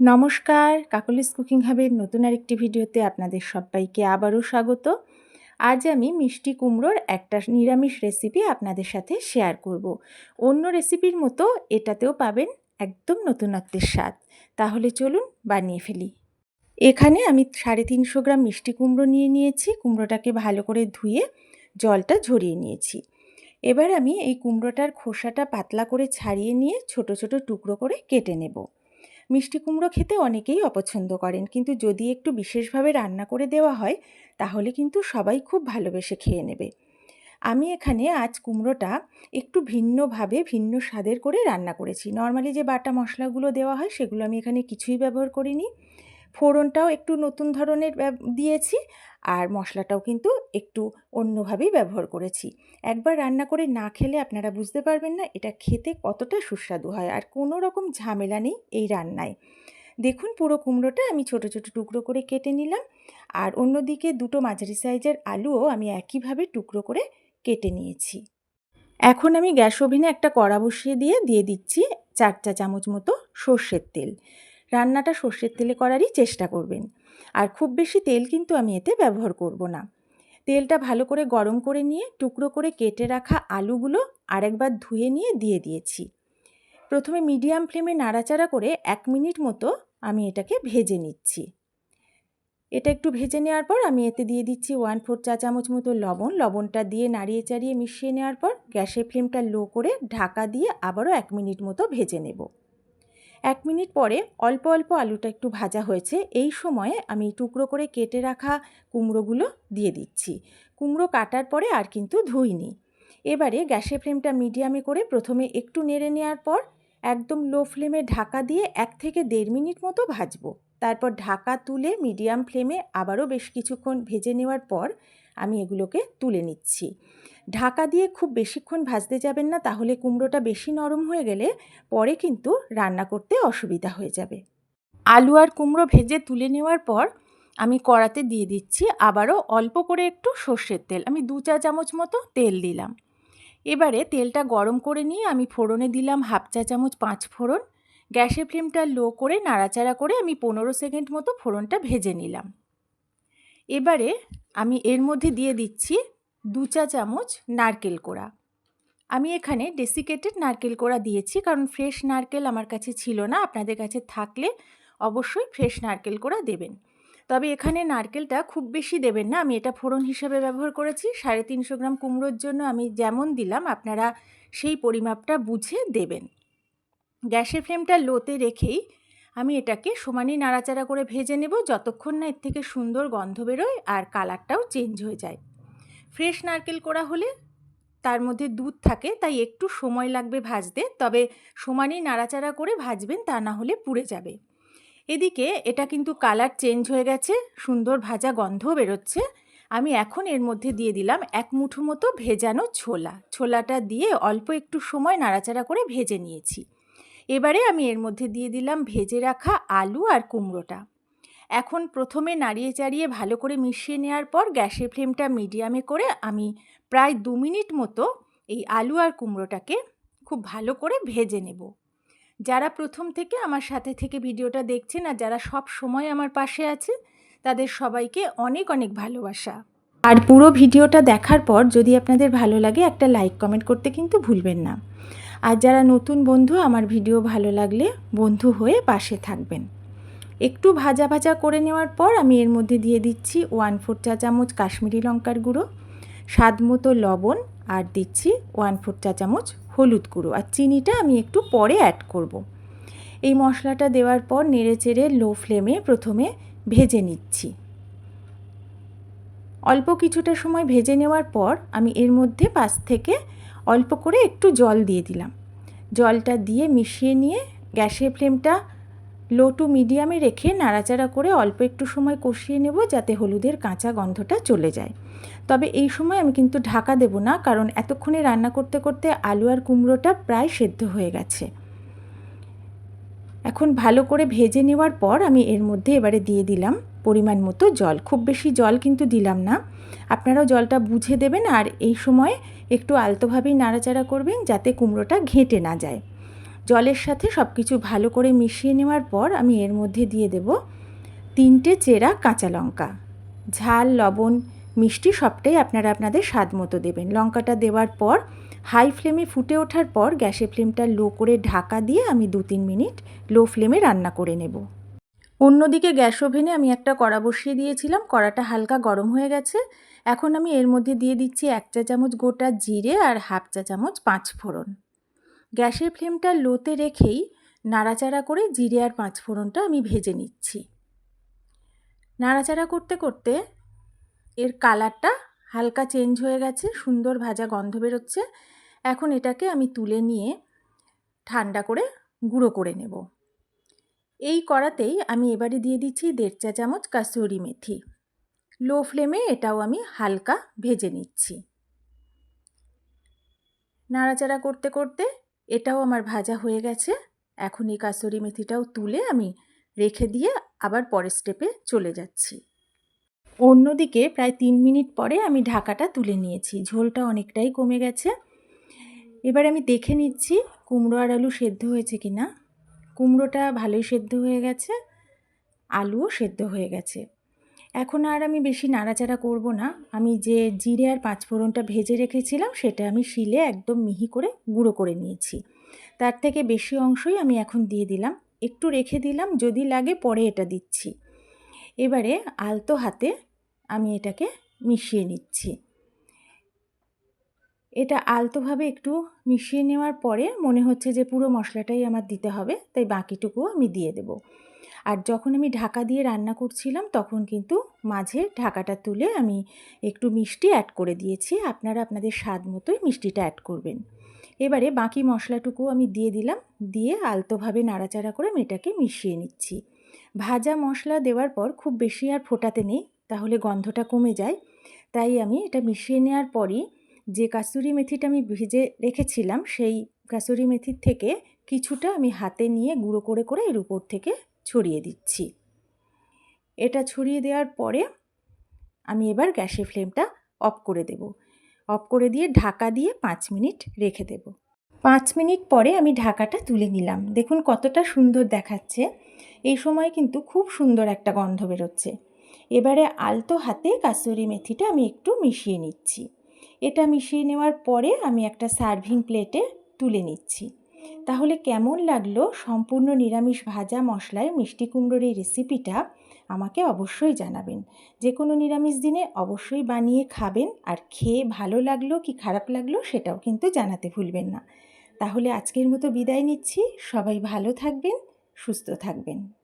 নমস্কার, কাকলিস কুকিং হাবের নতুন আরেকটি ভিডিওতে আপনাদের সবাইকে আবারও স্বাগত। আজ আমি মিষ্টি কুমড়োর একটা নিরামিষ রেসিপি আপনাদের সাথে শেয়ার করব। অন্য রেসিপির মতো এটাতেও পাবেন একদম নতুনত্বের স্বাদ। তাহলে চলুন বানিয়ে ফেলি। এখানে আমি সাড়ে তিনশো গ্রাম মিষ্টি কুমড়ো নিয়ে নিয়েছি। কুমড়োটাকে ভালো করে ধুয়ে জলটা ঝরিয়ে নিয়েছি। এবার আমি এই কুমড়োটার খোসাটা পাতলা করে ছাড়িয়ে নিয়ে ছোট ছোট টুকরো করে কেটে নেব। মিষ্টি কুমড়ো খেতে অনেকেই অপছন্দ করেন। কিন্তু যদি একটু বিশেষভাবে রান্না করে দেওয়া হয়, তাহলে কিন্তু সবাই খুব ভালোবেসে খেয়ে নেবে। আমি এখানে আজ কুমড়োটা একটু ভিন্নভাবে ভিন্ন স্বাদের করে রান্না করেছি। নর্মালি যে বাটা মশলাগুলো দেওয়া হয়, সেগুলো আমি এখানে কিছুই ব্যবহার করিনি। ফোড়নটাও একটু নতুন ধরনের দিয়েছি আর মশলাটাও কিন্তু একটু অন্যভাবেই ব্যবহার করেছি। একবার রান্না করে না খেলে আপনারা বুঝতে পারবেন না এটা খেতে কতটা সুস্বাদু হয় আর কোনো রকম ঝামেলা নেই এই রান্নায়। দেখুন পুরো কুমড়োটা আমি ছোট ছোট টুকরো করে কেটে নিলাম আর অন্যদিকে দুটো মাঝারি সাইজের আলুও আমি একইভাবে টুকরো করে কেটে নিয়েছি। এখন আমি গ্যাস ওভেনে একটা কড়া বসিয়ে দিয়ে দিয়ে দিচ্ছি চার চা চামচ মতো সর্ষের তেল। রান্নাটা সর্ষের তেলে করারই চেষ্টা করবেন। আর খুব বেশি তেল কিন্তু আমি এতে ব্যবহার করব না। তেলটা ভালো করে গরম করে নিয়ে টুকরো করে কেটে রাখা আলুগুলো আরেকবার ধুয়ে নিয়ে দিয়ে দিয়েছি। প্রথমে মিডিয়াম ফ্লেমে নাড়াচাড়া করে এক মিনিট মতো আমি এটাকে ভেজে নিচ্ছি। এটা একটু ভেজে নেওয়ার পর আমি এতে দিয়ে দিচ্ছি ওয়ান ফোর চা চামচ মতো লবণ। লবণটা দিয়ে নাড়িয়ে চাড়িয়ে মিশিয়ে নেওয়ার পর গ্যাসের ফ্লেমটা লো করে ঢাকা দিয়ে আবারও এক মিনিট মতো ভেজে নেব। এক মিনিট পরে অল্প অল্প আলুটা একটু ভাজা হয়েছে, এই সময়ে আমি টুকরো করে কেটে রাখা কুমড়োগুলো দিয়ে দিচ্ছি। কুমড়ো কাটার পরে আর কিন্তু ধুইনি। এবারে গ্যাসের ফ্লেমটা মিডিয়ামে করে প্রথমে একটু নেড়ে নেওয়ার পর একদম লো ফ্লেমে ঢাকা দিয়ে এক থেকে দেড় মিনিট মতো ভাজবো। তারপর ঢাকা তুলে মিডিয়াম ফ্লেমে আবারও বেশ কিছুক্ষণ ভেজে নেওয়ার পর আমি এগুলোকে তুলে নিচ্ছি। ঢাকা দিয়ে খুব বেশিক্ষণ ভাজতে যাবেন না, তাহলে কুমড়োটা বেশি নরম হয়ে গেলে পরে কিন্তু রান্না করতে অসুবিধা হয়ে যাবে। আলু আর কুমড়ো ভেজে তুলে নেওয়ার পর আমি কড়াতে দিয়ে দিচ্ছি আবারও অল্প করে একটু সর্ষের তেল। আমি দু চা চামচ মতো তেল দিলাম। এবারে তেলটা গরম করে নিয়ে আমি ফোড়নে দিলাম হাফ চা চামচ পাঁচ ফোড়ন। গ্যাসের ফ্লেমটা লো করে নাড়াচাড়া করে আমি পনেরো সেকেন্ড মতো ফোড়নটা ভেজে নিলাম। এবারে আমি এর মধ্যে দিয়ে দিচ্ছি দু চা চামচ নারকেল কোড়া। আমি এখানে ডেসিকেটেড নারকেল কোড়া দিয়েছি কারণ ফ্রেশ নারকেল আমার কাছে ছিল না, আপনাদের কাছে থাকলে অবশ্যই ফ্রেশ নারকেল কোড়া দেবেন। তবে এখানে নারকেলটা খুব বেশি দেবেন না, আমি এটা ফোড়ন হিসেবে ব্যবহার করেছি, সাড়ে তিনশো গ্রাম কুমড়োর জন্য আমি যেমন দিলাম, আপনারা সেই পরিমাপটা বুঝে দেবেন। গ্যাসের ফ্লেমটা লোতে রেখেই আমি এটাকে সমানই নাড়াচাড়া করে ভেজে নেব, যতক্ষণ না এর থেকে সুন্দর গন্ধ বেরোয় আর কালারটাও চেঞ্জ হয়ে যায়। ফ্রেশ নারকেল করা হলে তার মধ্যে দুধ থাকে, তাই একটু সময় লাগবে ভাজতে, তবে সমানই নাড়াচাড়া করে ভাজবেন তা না হলে পুড়ে যাবে। এদিকে এটা কিন্তু কালার চেঞ্জ হয়ে গেছে, সুন্দর ভাজা গন্ধ বেরোচ্ছে। আমি এখন এর মধ্যে দিয়ে দিলাম এক মুঠো মতো ভেজানো ছোলা। ছোলাটা দিয়ে অল্প একটু সময় নাড়াচাড়া করে ভেজে নিয়েছি। এবারে আমি এর মধ্যে দিয়ে দিলাম ভেজে রাখা আলু আর কুমড়োটা। এখন প্রথমে নাড়িয়ে চাড়িয়ে ভালো করে মিশিয়ে নেওয়ার পর গ্যাসের ফ্লেমটা মিডিয়ামে করে আমি প্রায় দু মিনিট মতো এই আলু আর কুমড়োটাকে খুব ভালো করে ভেজে নেব। যারা প্রথম থেকে আমার সাথে থেকে ভিডিওটা দেখছেন আর যারা সব সময় আমার পাশে আছে, তাদের সবাইকে অনেক অনেক ভালোবাসা। আর পুরো ভিডিওটা দেখার পর যদি আপনাদের ভালো লাগে একটা লাইক কমেন্ট করতে কিন্তু ভুলবেন না। আর যারা নতুন বন্ধু, আমার ভিডিও ভালো লাগলে বন্ধু হয়ে পাশে থাকবেন। একটু ভাজা ভাজা করে নেওয়ার পর আমি এর মধ্যে দিয়ে দিচ্ছি ওয়ান ফোর চা চামচ কাশ্মীরি লঙ্কার গুঁড়ো, স্বাদ মতো লবণ, আর দিচ্ছি ওয়ান ফোর চা চামচ হলুদ গুঁড়ো। আর চিনিটা আমি একটু পরে অ্যাড করব। এই মশলাটা দেওয়ার পর নেড়ে চেড়ে লো ফ্লেমে প্রথমে ভেজে নিচ্ছি। অল্প কিছুটা সময় ভেজে নেওয়ার পর আমি এর মধ্যে পাশ থেকে অল্প করে একটু জল দিয়ে দিলাম। জলটা দিয়ে মিশিয়ে নিয়ে গ্যাসের ফ্লেমটা লো টু মিডিয়ামে রেখে নাড়াচাড়া করে অল্প একটু সময় কষিয়ে নেব যাতে হলুদের কাঁচা গন্ধটা চলে যায়। তবে এই সময় আমি কিন্তু ঢাকা দেব না, কারণ এতক্ষণে রান্না করতে করতে আলু আর কুমড়োটা প্রায় সেদ্ধ হয়ে গেছে। এখন ভালো করে ভেজে নেওয়ার পর আমি এর মধ্যে এবারে দিয়ে দিলাম পরিমাণ মতো জল। খুব বেশি জল কিন্তু দিলাম না। আপনারাও জলটা বুঝে দেবেন আর এই সময় একটু আলতোভাবেই নাড়াচাড়া করবেন যাতে কুমড়োটা ঘেঁটে না যায়। জলের সাথে সব কিছু ভালো করে মিশিয়ে নেওয়ার পর আমি এর মধ্যে দিয়ে দেব তিনটে চেরা কাঁচা লঙ্কা। ঝাল, লবণ, মিষ্টি সবটাই আপনারা আপনাদের স্বাদ মতো দেবেন। লঙ্কাটা দেওয়ার পর, হাই ফ্লেমে ফুটে ওঠার পর গ্যাসের ফ্লেমটা লো করে ঢাকা দিয়ে আমি দু তিন মিনিট লো ফ্লেমে রান্না করে নেব। অন্যদিকে গ্যাস ওভেনে আমি একটা কড়া বসিয়ে দিয়েছিলাম। কড়াটা হালকা গরম হয়ে গেছে। এখন আমি এর মধ্যে দিয়ে দিচ্ছি এক চা চামচ গোটা জিরে আর হাফ চা চামচ পাঁচ ফোড়ন গ্যাসের ফ্লেমটা লোতে রেখেই নাড়াচাড়া করে জিরে আর পাঁচফোড়নটা আমি ভেজে নিচ্ছি। নাড়াচাড়া করতে করতে এর কালারটা হালকা চেঞ্জ হয়ে গেছে, সুন্দর ভাজা গন্ধ বেরোচ্ছে। এখন এটাকে আমি তুলে নিয়ে ঠান্ডা করে গুঁড়ো করে নেব। এই কড়াতেই আমি এবারে দিয়ে দিচ্ছি দেড় চা চামচ কাসুরি মেথি। লো ফ্লেমে এটাও আমি হালকা ভেজে নিচ্ছি। নাড়াচাড়া করতে করতে এটাও আমার ভাজা হয়ে গেছে। এখন এই কাসুরি মেথিটাও তুলে আমি রেখে দিয়ে আবার পরের স্টেপে চলে যাচ্ছি। অন্যদিকে প্রায় তিন মিনিট পরে আমি ঢাকাটা তুলে নিয়েছি। ঝোলটা অনেকটাই কমে গেছে। এবার আমি দেখে নিচ্ছি কুমড়ো আর আলু সেদ্ধ হয়েছে কি না কুমড়োটা ভালোই সেদ্ধ হয়ে গেছে, আলুও সেদ্ধ হয়ে গেছে। এখন আর আমি বেশি নাড়াচাড়া করব না। আমি যে জিরে আর পাঁচফোড়নটা ভেজে রেখেছিলাম, সেটা আমি শিলে একদম মিহি করে গুঁড়ো করে নিয়েছি। তার থেকে বেশি অংশই আমি এখন দিয়ে দিলাম। একটু রেখে দিলাম, যদি লাগে পরে এটা দিচ্ছি। এবারে আলতো হাতে আমি এটাকে মিশিয়ে নিচ্ছি। এটা আলতোভাবে একটু মিশিয়ে নেওয়ার পরে মনে হচ্ছে যে পুরো মশলাটাই আমার দিতে হবে, তাই বাকিটুকুও আমি দিয়ে দেব। আর যখন আমি ঢাকা দিয়ে রান্না করছিলাম, তখন কিন্তু মাঝে ঢাকাটা তুলে আমি একটু মিষ্টি অ্যাড করে দিয়েছি। আপনারা আপনাদের স্বাদ মতোই মিষ্টিটা অ্যাড করবেন। এবারে বাকি মশলাটুকু আমি দিয়ে দিলাম, দিয়ে আলতোভাবে নাড়াচাড়া করে আমি এটাকে মিশিয়ে নিচ্ছি। ভাজা মশলা দেওয়ার পর খুব বেশি আর ফোটাতে নেই, তাহলে গন্ধটা কমে যায়। তাই আমি এটা মিশিয়ে নেওয়ার পরই যে কাসুরি মেথিটা আমি ভেজে রেখেছিলাম, সেই কাসুরি মেথির থেকে কিছুটা আমি হাতে নিয়ে গুঁড়ো করে করে এর উপর থেকে ছড়িয়ে দিচ্ছি। এটা ছড়িয়ে দেওয়ার পরে আমি এবার গ্যাসের ফ্লেমটা অফ করে দেব। অফ করে দিয়ে ঢাকা দিয়ে পাঁচ মিনিট রেখে দেব। পাঁচ মিনিট পরে আমি ঢাকাটা তুলে নিলাম। দেখুন কতটা সুন্দর দেখাচ্ছে। এই সময় কিন্তু খুব সুন্দর একটা গন্ধ বেরোচ্ছে। এবারে আলতো হাতে কাসুরি মেথিটা আমি একটু মিশিয়ে নিচ্ছি। এটা মিশিয়ে নেওয়ার পরে আমি একটা সার্ভিং প্লেটে তুলে নিচ্ছি। তাহলে কেমন লাগল সম্পূর্ণ নিরামিষ ভাজা মশলায় মিষ্টি কুমড়োর এই রেসিপিটা আমাকে অবশ্যই জানাবেন। যে কোনো নিরামিষ দিনে অবশ্যই বানিয়ে খাবেন, আর খেয়ে ভালো লাগল কি খারাপ লাগল সেটাও কিন্তু জানাতে ভুলবেন না। তাহলে আজকের মতো বিদায় নিচ্ছি। সবাই ভালো থাকবেন, সুস্থ থাকবেন।